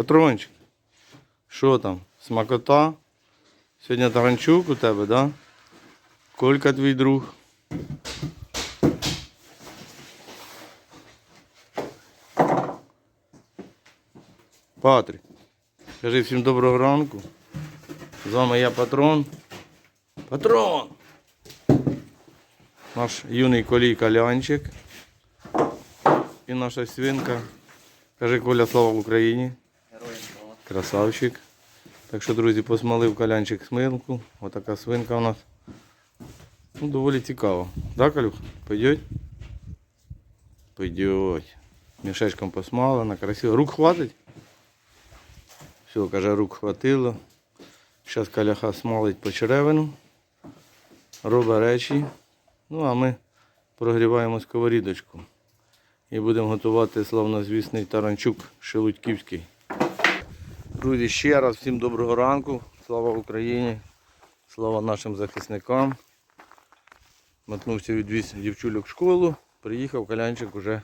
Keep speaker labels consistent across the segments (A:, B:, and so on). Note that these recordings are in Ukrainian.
A: Патрончик. Що там? Смакота? Сьогодні таранчук у тебе, да? Колька твій друг. Патрік. Кажи всім доброго ранку. З вами я патрон. Патрон! Наш юний колій Калянчик. І наша свинка. Кажи Коля, слава Україні. Красавчик. Так що, друзі, посмалив калянчик смилку. Отака свинка у нас. Ну, доволі цікаво. Да, Калюх? Пойдет? Пойдет. Мішечком посмалена, красиво. Рук хватить? Все, каже, рук хватило. Зараз каляха смалить по черевину. Робить речі. Ну, а ми прогріваємо сковорідочку. І будемо готувати славнозвісний таранчук шелудьківський. Друзі, ще раз всім доброго ранку. Слава Україні. Слава нашим захисникам. Мотнувся відвіз дівчульок в школу. Приїхав калянчик, вже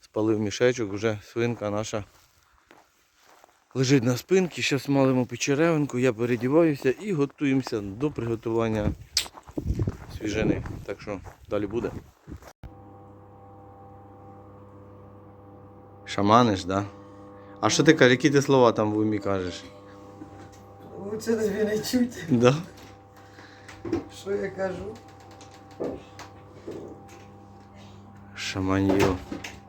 A: спалив мішечок, вже свинка наша лежить на спинці. Зараз малимо печеревинку, я передіваюся і готуємося до приготування свіжини. Так що далі буде. Шаманиш, так? Да? А що ти кажеш, які ти слова там в умі кажеш?
B: Лучше тобі не чуть,
A: Да?
B: що я кажу.
A: Шаманьо.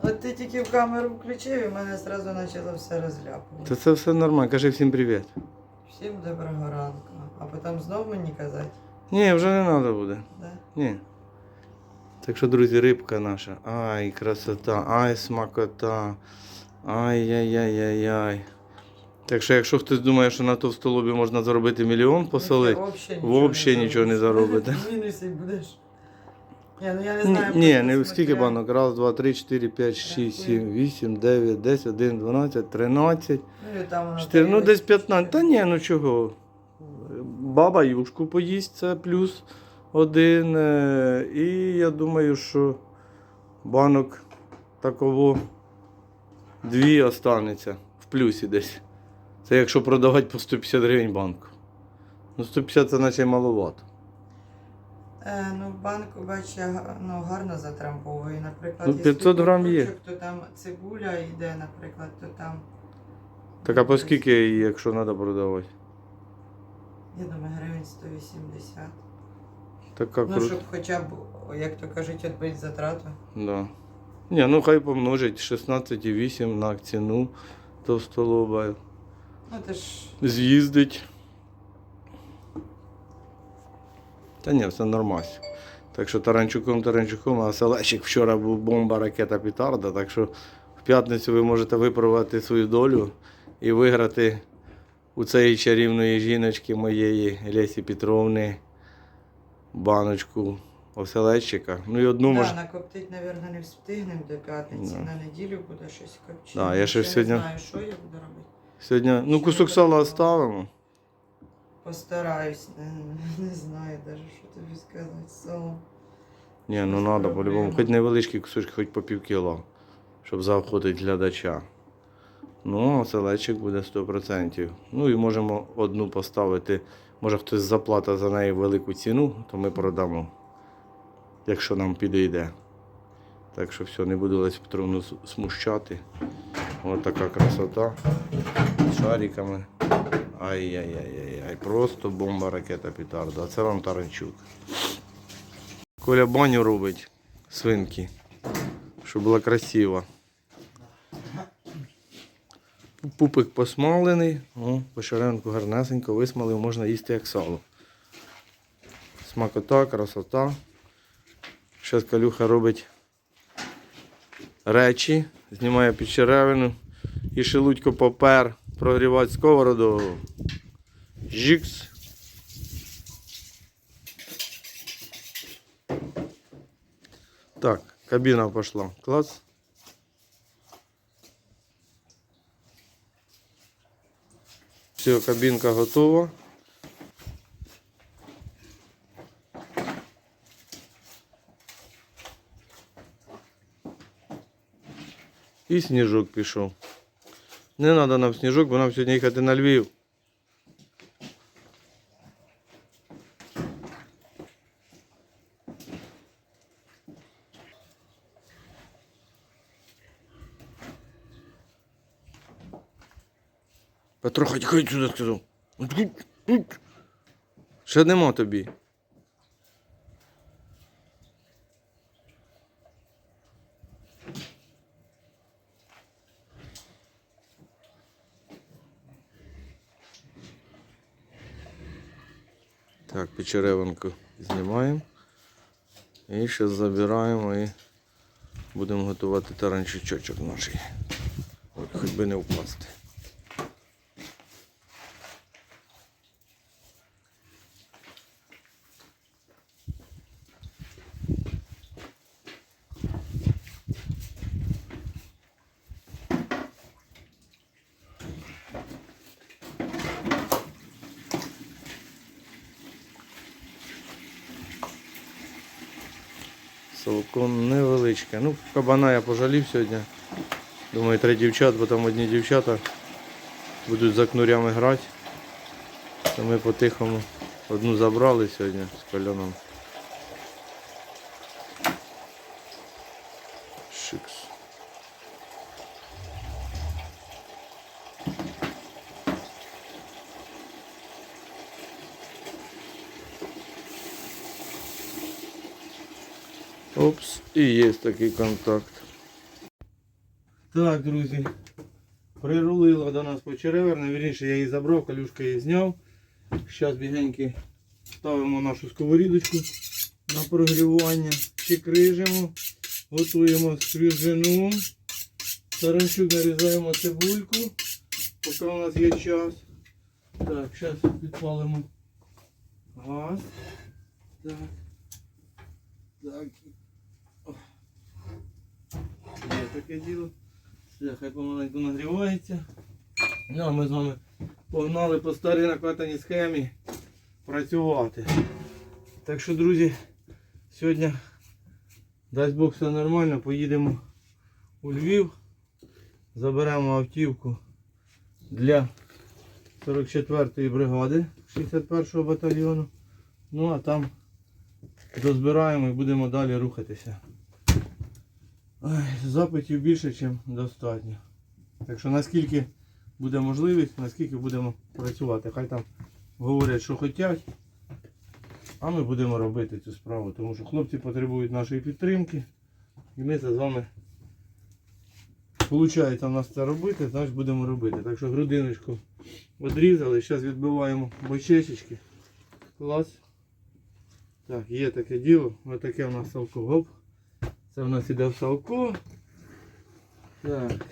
B: От ти тільки в камеру включив і мене одразу почало все розляпувати.
A: Та це все нормально, кажи всім привіт.
B: Всім доброго ранку. А потім знов мені казати,
A: Ні, вже не треба буде.
B: да?
A: Ні. Так що, друзі, рибка наша. Ай, красота, ай, смакота. Ай-яй-яй-яй-яй. Так що, якщо хтось думає, що на товстолобі можна заробити мільйон посолити, Вообще нічого не заробите.
B: Будеш. Ні, ну я не знаю.
A: ні, не скільки банок? Раз, два, три, чотири, п'ять, шість, сім, вісім, дев'ять, десять, один, дванадцять, тринадцять,
B: Ну,
A: ну десь. 15. Та ні, ну чого. Баба юшку поїсть, це плюс один. е, І я думаю, що банок таково дві останеться в плюсі десь. Це якщо продавати по 150 гривень банку. Ну 150 це наче маловато.
B: Е, ну, в банку, бач, я ну, гарно затрамбовую. Наприклад,
A: Ну,
B: якщо
A: 500 грам є.
B: то там цибуля йде, наприклад, то там,
A: Так а по скільки її, якщо треба продавати?
B: я думаю, гривень 180.
A: Така
B: Ну,
A: крута.
B: щоб хоча б, як то кажуть, відбити затрату.
A: Да. Ні, ну хай помножить 16,8 на ціну товстолоба.
B: Ну, ж
A: З'їздить. Та ні, все нормально. Так що таранчуком, таранчуком, а селечик вчора був бомба, ракета петарда. Так що в п'ятницю ви можете випробувати свою долю і виграти у цієї чарівної жіночки моєї Лесі Петровни баночку оселедчика. Ну і одну
B: да,
A: може.
B: накоптить, мабуть, не встигнемо до п'ятниці.
A: Да.
B: На неділю буде щось копчити.
A: Да, я ще сьогодні-
B: не знаю, що я буду робити.
A: Сьогодні, ну кусок сала оставимо.
B: Постараюсь, не, не знаю навіть, що тобі сказати. Соло.
A: Ні, ну треба по-любому, хоч невеличкі кусочки, хоч по пів кіло, щоб заохотити глядача. Ну, оселедчик буде 100%. Ну і можемо одну поставити. Може хтось заплатить за неї велику ціну, то ми продамо, якщо нам підійде. Так що все, не буду Лесь Петровну смущати. Ось така красота. З шариками. Ай-яй-яй-яй. Просто бомба ракета петарда. А це вам таранчук. Коля баню робить свинки, щоб була красива. Пупик посмалений, о, пошаренку гарнесенько висмалив, можна їсти як сало. Смакота, красота. Зараз Калюха робить речі, знімає підчеревину і шелудько попер прогрівати сковороду. Жікс. Так, кабина пошла. Класс. Все, кабинка готова. І сніжок пішов. Не треба нам сніжок, бо нам сьогодні їхати на Львів. Петро, ходь, ходь сюди, сказав. Ще нема тобі. Так, печеревинку знімаємо. І ще забираємо і будемо готувати таранчичок наш. Хоч би не впасти. Салко невеличке. Ну, кабана я пожалів сьогодні. Думаю, три дівчат, бо там одні дівчата будуть за кнурями грати. То ми по-тихому одну забрали сьогодні з кольоном. Шикс. Опс, і є такий контакт. Так, друзі. Прирулила до нас почереверне, вірніше я її забрав, калюшка її зняв. Зараз бігеньки ставимо нашу сковорідочку на прогрівання, чекрижимо, готуємо свіжину. Таранчук нарізаємо цибульку, поки у нас є час. Так, зараз підпалимо газ. Так. Так. Є таке діло. Все, хай помаленьку нагрівається. Ну, а ми з вами погнали по старій накатаній схемі працювати. Так що, друзі, сьогодні, дасть Бог все нормально, поїдемо у Львів, заберемо автівку для 44-ї бригади 61-го батальйону. Ну а там дозбираємо і будемо далі рухатися. Запитів більше, ніж достатньо. Так що наскільки буде можливість, наскільки будемо працювати. Хай там говорять, що хочуть, а ми будемо робити цю справу, тому що хлопці потребують нашої підтримки. І ми це з вами Получається в нас це робити, значить будемо робити. Так що грудиночку відрізали, зараз відбиваємо бочечечки. Клас. Так, є таке діло. Ось таке у нас салко. Гоп. Це в нас іде в салко. Так.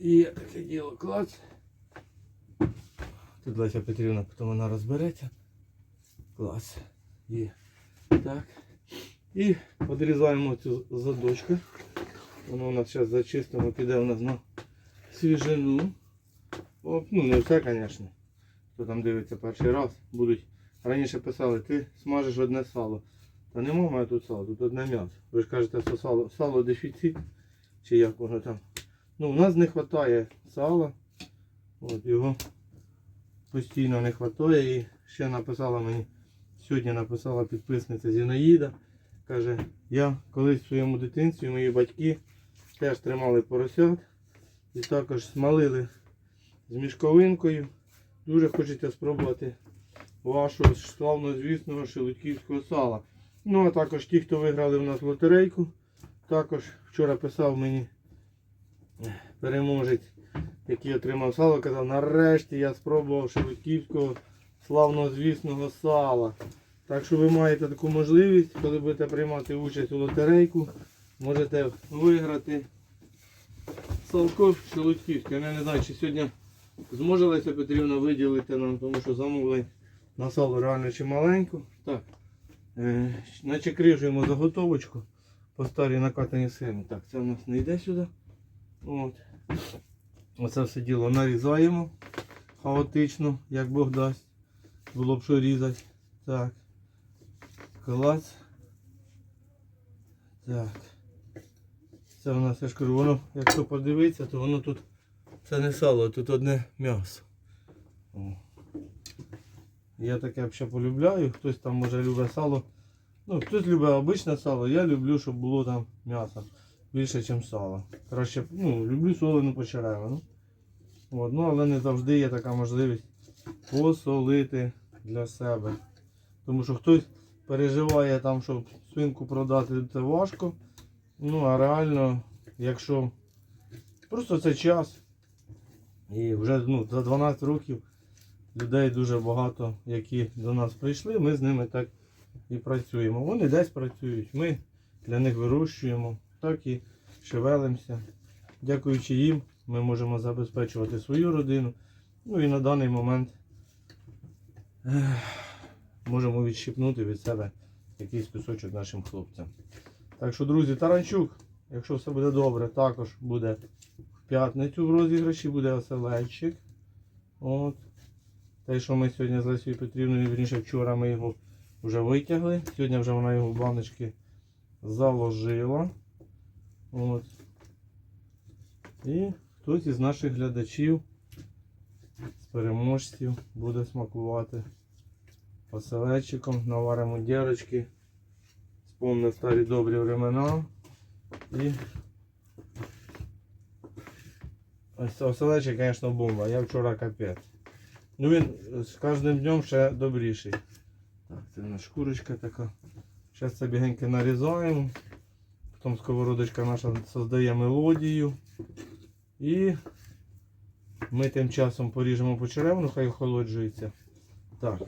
A: І таке діло. Клас. Тут Леся Петрівна, потім вона розбереться. Клас. Є. Так. І відрізаємо цю задочку. Воно у нас зараз зачистимо, піде у нас на свіжину. О, ну не все, звісно. Хто там дивиться перший раз, будуть. Раніше писали, ти смажеш одне сало. Та нема в мене тут сало, тут одне м'ясо. Ви ж кажете, що сало, сало дефіцит, чи як воно там. Ну, у нас не вистачає сала. От його постійно не вистачає. І ще написала мені, сьогодні написала підписниця Зінаїда. Каже, я колись в своєму дитинстві мої батьки теж тримали поросят і також смалили з мішковинкою. Дуже хочеться спробувати вашого славнозвісного шелудьківського сала. Ну а також ті, хто виграли в нас лотерейку. Також вчора писав мені переможець, який отримав сало, казав, нарешті я спробував шелудьківського славнозвісного сала. Так що ви маєте таку можливість, коли будете приймати участь у лотерейку, можете виграти салко шелудьківське. Я не знаю, чи сьогодні зможе Леся Петрівна виділити нам, тому що замовили на сало реально чималенько. Так, е, начекрижуємо заготовочку по старій накатаній схемі. Так, це у нас не йде сюди. От. Оце все діло нарізаємо хаотично, як Бог дасть. Було б що різати. Так. Клас. Так. Це у нас, я ж кажу, воно, якщо подивитися, то воно тут Це не сало, тут одне м'ясо. О. Я таке взагалі полюбляю. Хтось там може любить сало. Ну, хтось любить обичне сало, я люблю, щоб було там м'ясо більше, ніж сало. Краще, ну, люблю солену почеревину. От, ну, але не завжди є така можливість посолити для себе. Тому що хтось переживає там, щоб свинку продати, це важко. Ну, а реально, якщо просто це час. І вже ну, за 12 років людей дуже багато, які до нас прийшли, ми з ними так і працюємо. Вони десь працюють, ми для них вирощуємо, так і шевелимося. Дякуючи їм, ми можемо забезпечувати свою родину. Ну і на даний момент можемо відщипнути від себе якийсь кусочок нашим хлопцям. Так що, друзі, Таранчук, якщо все буде добре, також буде в п'ятницю в розіграші, буде оселедчик. От. Те, що ми сьогодні з Лесією Петрівною, вірніше вчора ми його вже витягли. Сьогодні вже вона його в баночки заложила. От. І хтось із наших глядачів, з переможців, буде смакувати оселедчиком, наваримо дірочки, спомнив старі добрі времена. І цей звісно, бомба. Я вчора капець. Ну він з кожним днем ще добріший. Так, це наша шкурочка така. Зараз це бігенько нарізаємо. Потім сковородочка наша создає мелодію. І ми тим часом поріжемо по черевну, хай охолоджується. Так,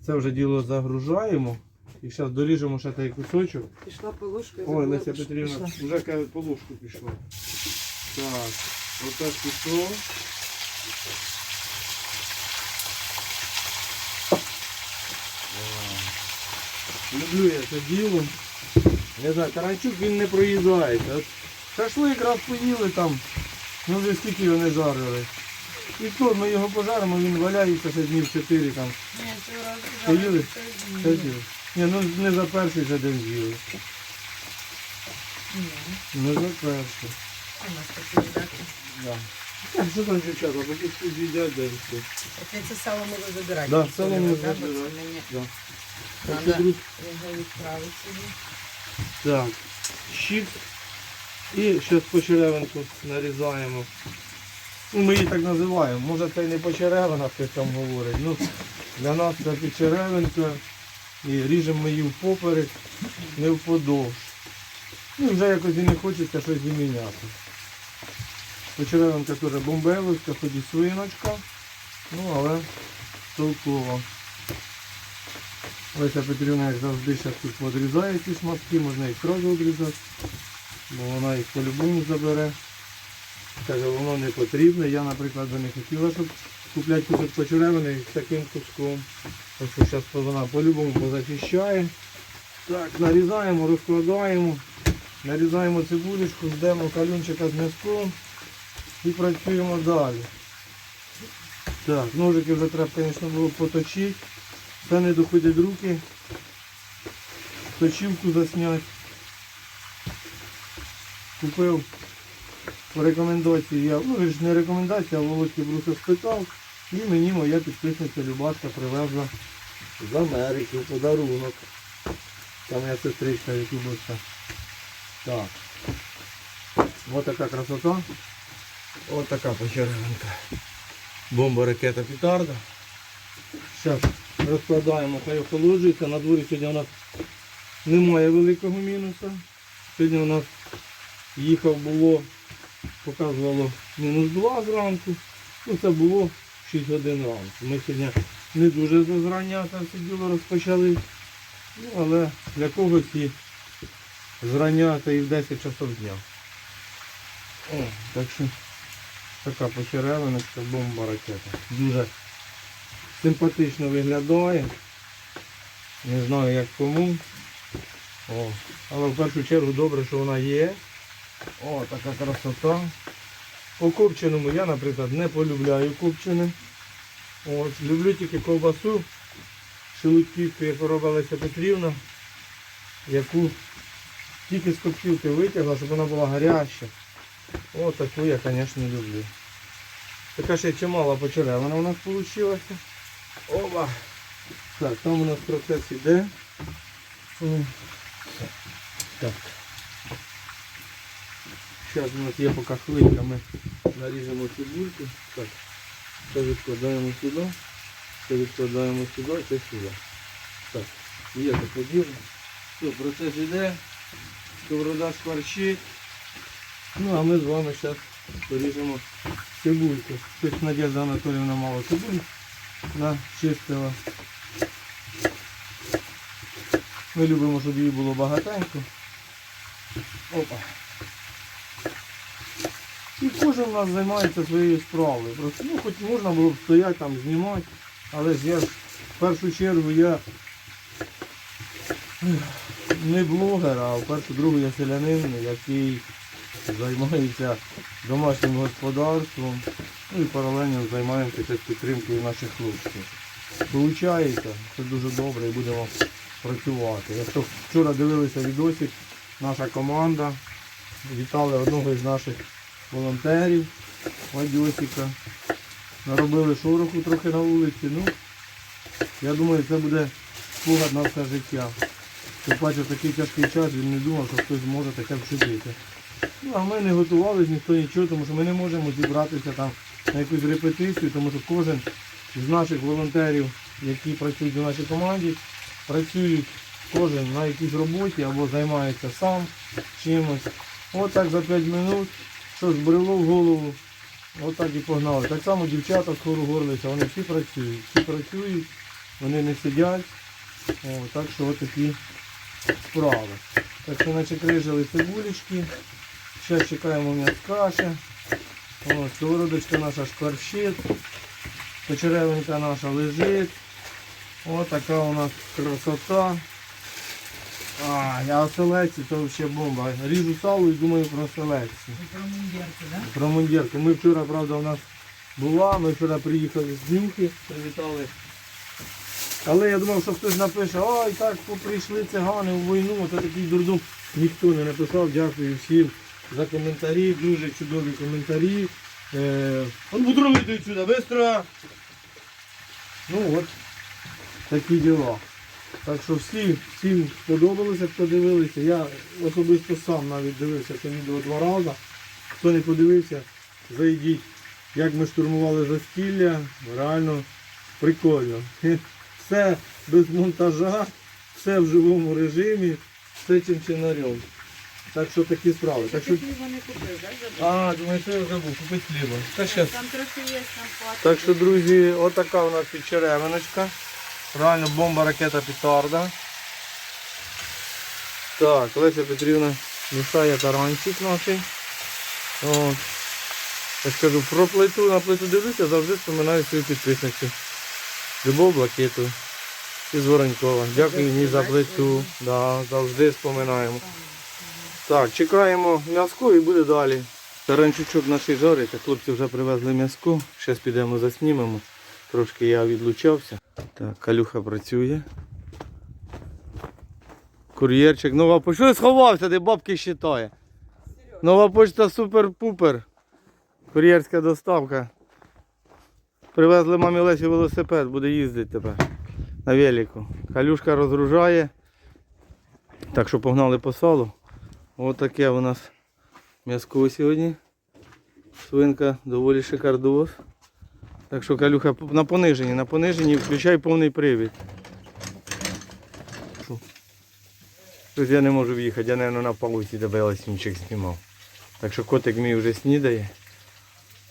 A: це вже діло загружаємо. І зараз доріжемо ще той кусочок.
B: Пішла полушка.
A: Ой, Леся Петрівна, вже каже, по ложку пішло. Так, отак пішло. Люблю я це діло. Не знаю, Таранчук він не проїжджається. От Шашлик раз поїли там, ну вже скільки його не жарили. І то ми його пожаримо, він валяється ще днів 4 там.
B: Ні, цього разу
A: Поїли? Ні, ну не за перший же день з'їли.
B: Ні,
A: Не за перший.
B: у нас такі ребята.
A: Так, що там дівчата, поки всі з'їдять, де все.
B: Оце це сало можна забирати.
A: Да, сало можна
B: це
A: забирати. Да. Так, що, друзі,
B: його відправити собі.
A: так, щит. І зараз почеревинку нарізаємо. Ну, ми її так називаємо. Може це і не почеревина, хтось там говорить. Ну, для нас це почеревинка. І ріжемо її впоперек, не вподовж. Ну, вже якось і не хочеться щось зміняти. Почеревинка теж бомбеловська, хоч і свиночка. Ну, але толково. Леся Петрівна, як завжди, зараз тут відрізає ці шматки, можна їх одразу відрізати, бо вона їх по-любому забере. Каже, воно не потрібне. Я, наприклад, би не хотіла, щоб купляти кусок почеревини з таким куском. Так що зараз вона по-любому позачищає. Так, нарізаємо, розкладаємо, нарізаємо цибулечку, ждемо калюнчика з м'язком і працюємо далі. Так, ножики вже треба, звісно, було поточити. Це не доходять руки. Точівку засняти. Купив по рекомендації, я, ну ж не рекомендація, а Володьки Бруса спитав. І мені моя підписниця Любашка привезла з Америки в подарунок. Там моя сестричка ютубовська. Так. Ось така красота. Ось така почеревинка. Бомба ракета петарда. Зараз розкладаємо, хай охолоджується. На дворі сьогодні у нас немає великого мінуса. Сьогодні у нас їхав було, показувало мінус 2 зранку. Ну це було 6 годин ранку. Ми сьогодні не дуже зрання це все діло розпочали. Ну, але для когось і зрання це і в 10 часов дня. О, так що така почеревиночка, бомба ракета. Дуже симпатично виглядає. Не знаю як кому. О, але в першу чергу добре, що вона є. О, така красота. По копченому я, наприклад, не полюбляю копчене. От, люблю тільки ковбасу шелудьківку, яку робилася Петрівна, яку тільки з коптівки витягла, щоб вона була гаряча. О, таку я, звісно, люблю. Така ще чимала почеревина у нас вийшла. Оба. Так, там у нас процес іде. Так. Зараз у нас є поки хвилька, ми наріжемо цибульку. Так. Це відкладаємо сюди. Це відкладаємо сюди, це сюди. Так, є таке діло. Все, процес іде. Сковорода шкварчить. Ну а ми з вами зараз поріжемо цибульку. Тут Надежда Анатоліївна мало цибулі начистила. Ми любимо, щоб її було багатенько. Опа. І кожен у нас займається своєю справою. Просто, ну, хоч можна було б стояти там, знімати, але ж я в першу чергу я не блогер, а в першу другу я селянин, який займається домашнім господарством. Ну і паралельно займаємося підтримкою наших хлопців. Получається, це дуже добре і будемо працювати. Якщо вчора дивилися відосик, наша команда вітали одного із наших волонтерів Вадьосика. Наробили шороху трохи на вулиці. Ну, я думаю, це буде спогад на все життя. Тим паче в такий тяжкий час він не думав, що хтось може таке вчудити. Ну, а ми не готувалися ніхто нічого, тому що ми не можемо зібратися там на якусь репетицію, тому що кожен з наших волонтерів, які працюють у нашій команді, працюють кожен на якійсь роботі або займається сам чимось. Отак за 5 минут що збрело в голову, отак і погнали. Так само дівчата з хору горлиця, вони всі працюють, всі працюють, вони не сидять. О, так що отакі справи. Так що наче крижили цибулечки. Зараз чекаємо м'яска ще. О, сковородочка наша шкварщит. Почеревинка наша лежить. Ось така у нас красота. А, я оселедці, то взагалі бомба. Ріжу сало і думаю про оселедці.
B: Про мундірку, так?
A: Про мундірку. Ми вчора, правда, у нас була, ми вчора приїхали з Днюхи, привітали. Але я думав, що хтось напише, ой, так прийшли цигани в війну, це такий дурдом. Ніхто не написав, дякую всім за коментарі, дуже чудові коментарі. Е, Он бутерброд йдуть сюди, быстро! Ну от, такі діла. Так що всі, всім сподобалося, хто дивилися. Я особисто сам навіть дивився це відео два рази. Хто не подивився, зайдіть, як ми штурмували застілля. Реально прикольно. Все без монтажа, все в живому режимі, все чим чинчинарем. Так що такі справи. Так що...
B: Не купив, так? забув?
A: А, думаю, що я забув, купити хліба. Та щас.
B: Там трохи є, там хватить.
A: Так що, друзі, отака у нас підчеревиночка. Реально бомба, ракета, петарда. Так, Леся Петрівна мішає таранчик наш. От. Я ж кажу, про плиту, на плиту дивлюся, завжди вспоминаю свою підписницю. Любов Блакиту. Із Воронькова. Дякую їй за плиту. Да, завжди вспоминаємо. Так, чекаємо м'язку і буде далі. Таранчучок наш жарить, хлопці вже привезли м'язку. Зараз підемо заснімемо. Трошки я відлучався. Так, калюха працює. Кур'єрчик. Нова почта. Що сховався, де бабки считає. Нова почта супер-пупер. Кур'єрська доставка. Привезли мамі Лесі велосипед, буде їздити тепер на велику. Калюшка розгружає. Так що погнали по салу. Ось таке у нас м'язко сьогодні. Свинка доволі шикардос. Так що Калюха на пониженні, на пониженні включай повний привід. Тут я не можу в'їхати, я, мабуть, на палуці тебе ласнічок знімав. Так що котик мій вже снідає.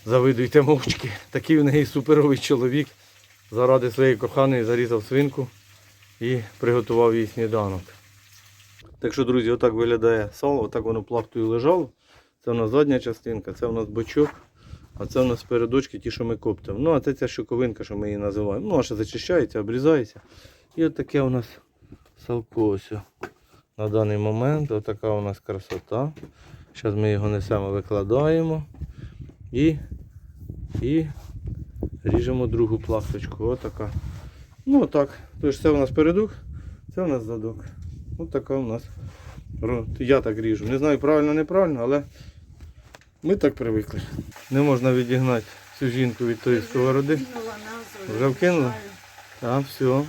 A: Завидуйте мовчки. Такий в неї суперовий чоловік. Заради своєї коханої зарізав свинку і приготував їй сніданок. Так що, друзі, отак виглядає сало, отак воно плахтою лежало. Це у нас задня частинка, це у нас бочок, а це у нас передочки, ті, що ми коптимо. Ну, а це ця шоковинка, що ми її називаємо. Ну, а ще зачищається, обрізається. І от таке у нас салко ось на даний момент. Отака у нас красота. Зараз ми його несемо, викладаємо і, і ріжемо другу плахточку. Отака. Ну отак. Тож це у нас передок, це у нас задок. Ось така у нас. Я так ріжу. Не знаю правильно, неправильно, але ми так привикли. Не можна відігнати цю жінку від тої сковороди. Вже вкинула? Так, все.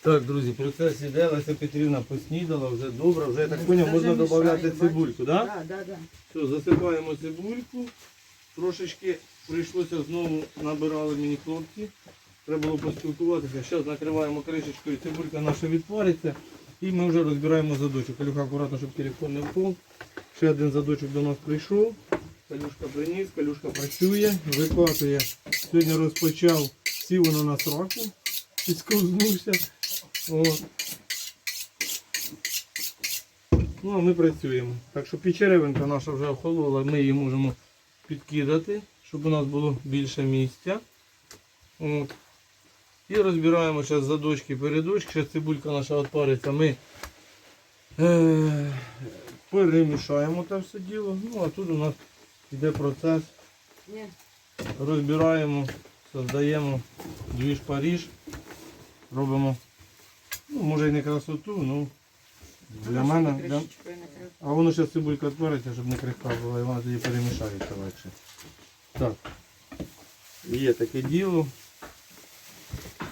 A: Так, друзі, процес іде, Леся Петрівна поснідала, вже добре, вже я так поняв, можна додати цибульку, так?
C: Да, да, да.
A: Все, засипаємо цибульку. Трошечки прийшлося знову набирали мені хлопці. Треба було поспілкуватися. Зараз накриваємо кришечкою, цибулька наша відпариться. І ми вже розбираємо задочок. Калюха акуратно, щоб телефон не впав. Ще один задочок до нас прийшов. Калюшка приніс, калюшка працює, викатує. Сьогодні розпочав, воно на сраку, підсковзнувся. От. Ну, а ми працюємо. Так що печеревинка наша вже охолола, ми її можемо підкидати, щоб у нас було більше місця. От. І розбираємо зараз задочки, передочки, зараз цибулька наша отпариться, ми е- перемішаємо те все діло. Ну а тут у нас йде процес. Розбираємо, создаємо двіж Паріж, робимо, ну може і не красоту, ну для мене. Для... А воно зараз цибулька відтвориться, щоб не крихка була, і вона тоді перемішається легше. Так. Є таке діло.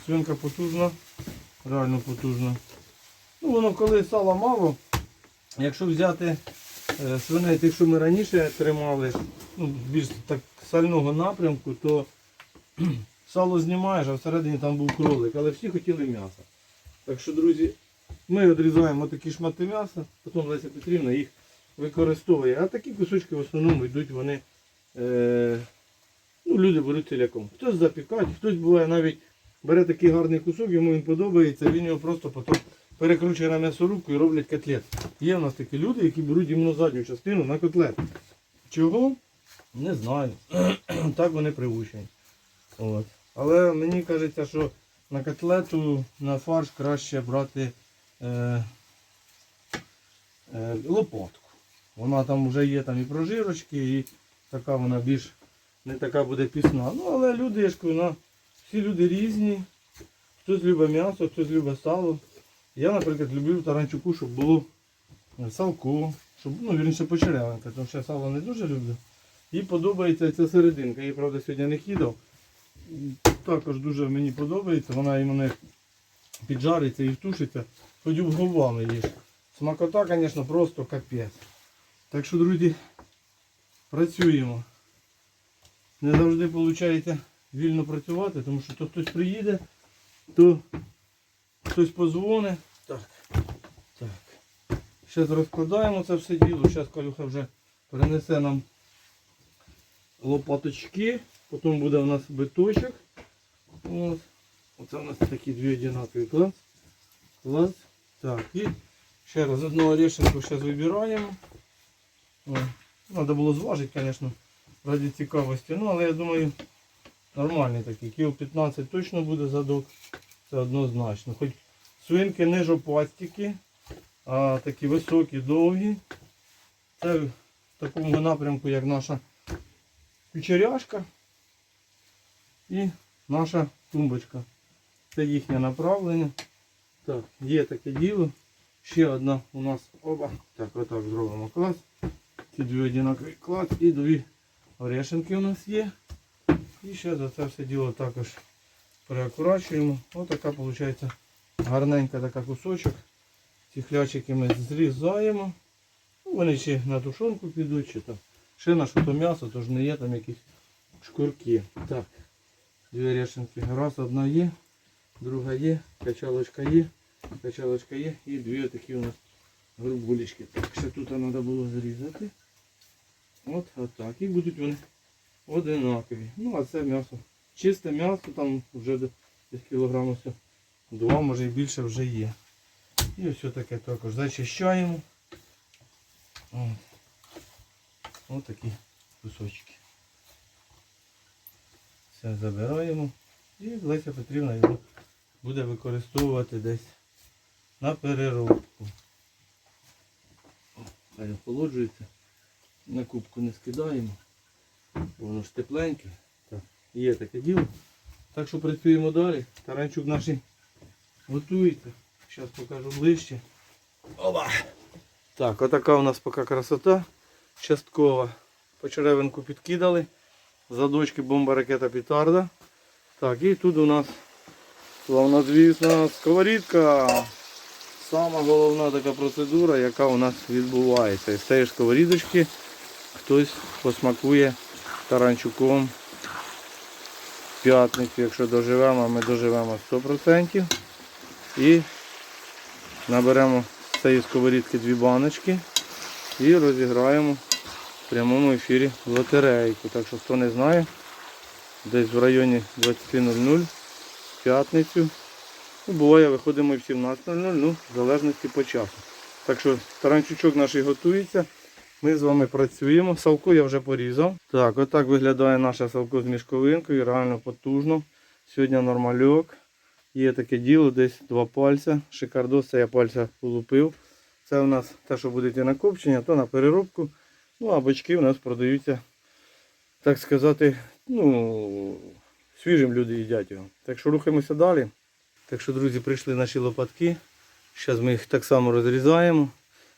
A: Свинка потужна, реально потужна. Ну воно коли сала мало, якщо взяти е, свиней тих, що ми раніше тримали, ну, більш так сального напрямку, то сало знімаєш, а всередині там був кролик, але всі хотіли м'яса. Так що, друзі, ми відрізаємо такі шмати м'яса, потім Леся Петрівна їх використовує. А такі кусочки в основному йдуть вони. Е, ну, люди беруть ціляком. Хтось запікать, хтось буває навіть бере такий гарний кусок, йому він подобається, він його просто потім перекручує на м'ясорубку і роблять котлет. Є в нас такі люди, які беруть іменно задню частину на котлет. Чого? Не знаю. так вони привучені. От. Але мені кажеться, що на котлету, на фарш краще брати е, е, лопатку. Вона там вже є там і прожирочки, і така вона більш не така буде пісна. Ну, але люди, я ж кажу, всі люди різні. Хтось любить м'ясо, хтось любить сало. Я, наприклад, люблю таранчуку, щоб було салко, щоб, ну, вірніше почеревинка, тому що я сало не дуже люблю. І подобається ця серединка. Її, правда, сьогодні не хідав. Також дуже мені подобається. Вона і мене піджариться і втушиться. Хоч губами їж. Смакота, звісно, просто капець. Так що, друзі, працюємо. Не завжди виходить вільно працювати, тому що то хтось приїде, то хтось позвонить. Так. Так. Зараз розкладаємо це все діло. Зараз Калюха вже перенесе нам лопаточки. Потім буде у нас биточок. От. Оце у нас такі дві одинакові клас. Клас. Так, і ще раз одного рішенку зараз вибираємо. Треба було зважити, звісно, ради цікавості. Ну, але я думаю, нормальний такий. Кіл 15 точно буде задок. Це однозначно. Хоч свинки не жопастики, а такі високі, довгі. Це в такому напрямку, як наша печеряшка і наша тумбочка. Це їхнє направлення. Так, є таке діло. Ще одна у нас оба. Так, отак зробимо клас. Ці дві одинакові клас і дві орешенки у нас є. І ще за це все діло також переакурачуємо. Ось така виходить гарненька така кусочок. Ці хлячики ми зрізаємо. Ну, вони ще на тушонку підуть, чи там. Ще на що то м'ясо, тож не є там якісь шкурки. Так, дві орешенки. Раз, одна є, друга є, качалочка є, качалочка є і дві такі у нас грубулечки. Так, ще тут треба було зрізати. От, от так. І будуть вони одинакові. Ну, а це м'ясо. Чисте м'ясо, там вже десь кілограмів. Два, може і більше вже є. І ось таке також. Зачищаємо. Ось такі кусочки. Все забираємо. І Леся Петрівна його буде використовувати десь на переробку. Хай охолоджується. На кубку не скидаємо. Воно ж тепленьке. Так, є таке діло. Так що працюємо далі. Таранчук наш готується. Зараз покажу ближче. Оба! Так, отака у нас поки красота часткова. Почеревинку підкидали. задочки бомба ракета петарда. Так, і тут у нас славнозвісна сковорідка. Сама головна така процедура, яка у нас відбувається. Із цієї сковорідочки хтось посмакує таранчуком п'ятницю, якщо доживемо, ми доживемо 100%. І наберемо з цієї сковорідки дві баночки і розіграємо в прямому ефірі лотерейку. Так що хто не знає, десь в районі 20.00 в п'ятницю. Ну, буває, виходимо і в 17.00, ну, в залежності по часу. Так що таранчучок наш готується. Ми з вами працюємо. Савку я вже порізав. Так, отак виглядає наша савко з мішковинкою, реально потужно. Сьогодні нормальок. Є таке діло, десь два пальця. Шикардос, це я пальця полупив. Це у нас те, що буде йти на копчення, то на переробку. Ну, а бочки у нас продаються, так сказати, ну, свіжим люди їдять його. Так що рухаємося далі. Так що, друзі, прийшли наші лопатки. Зараз ми їх так само розрізаємо,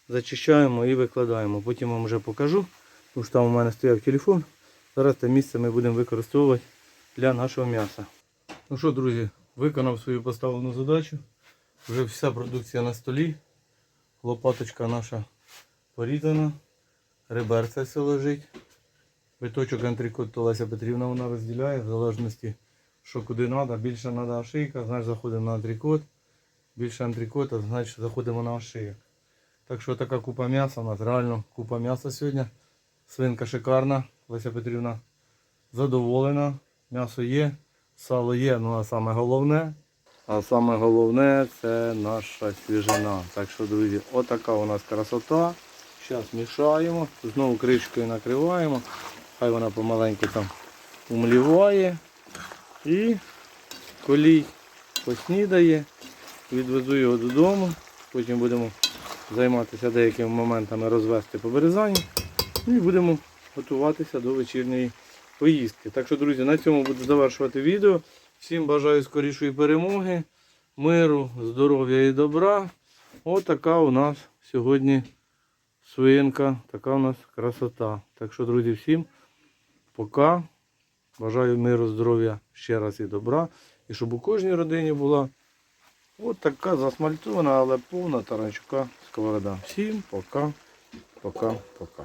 A: зачищаємо і викладаємо. Потім вам вже покажу, тому що там у мене стояв телефон. Зараз це місце ми будемо використовувати для нашого м'яса. Ну що, друзі, виконав свою поставлену задачу. Вже вся продукція на столі. Лопаточка наша порізана. Реберце все лежить. Биточок антрикот то Леся Петрівна вона розділяє в залежності, що куди треба. Більше треба шийка, значить заходимо на антрикот. Більше антрикота, значить заходимо на шию. Так що така купа м'яса, у нас реально купа м'яса сьогодні. Свинка шикарна, Леся Петрівна задоволена. М'ясо є, сало є, ну а саме головне. А саме головне це наша свіжина. Так що, друзі, отака у нас красота. Зараз мішаємо, знову кришкою накриваємо. Хай вона помаленьку там умліває. І колій поснідає, відвезу його додому. Потім будемо займатися деякими моментами розвести по березані. Ну і будемо готуватися до вечірньої поїздки. Так що, друзі, на цьому буду завершувати відео. Всім бажаю скорішої перемоги, миру, здоров'я і добра. Отака у нас сьогодні свинка, така у нас красота. Так що, друзі, всім пока. Бажаю миру, здоров'я ще раз і добра. І щоб у кожній родині була от така засмальтована, але повна таранчука сковорода. Всім пока, пока, пока.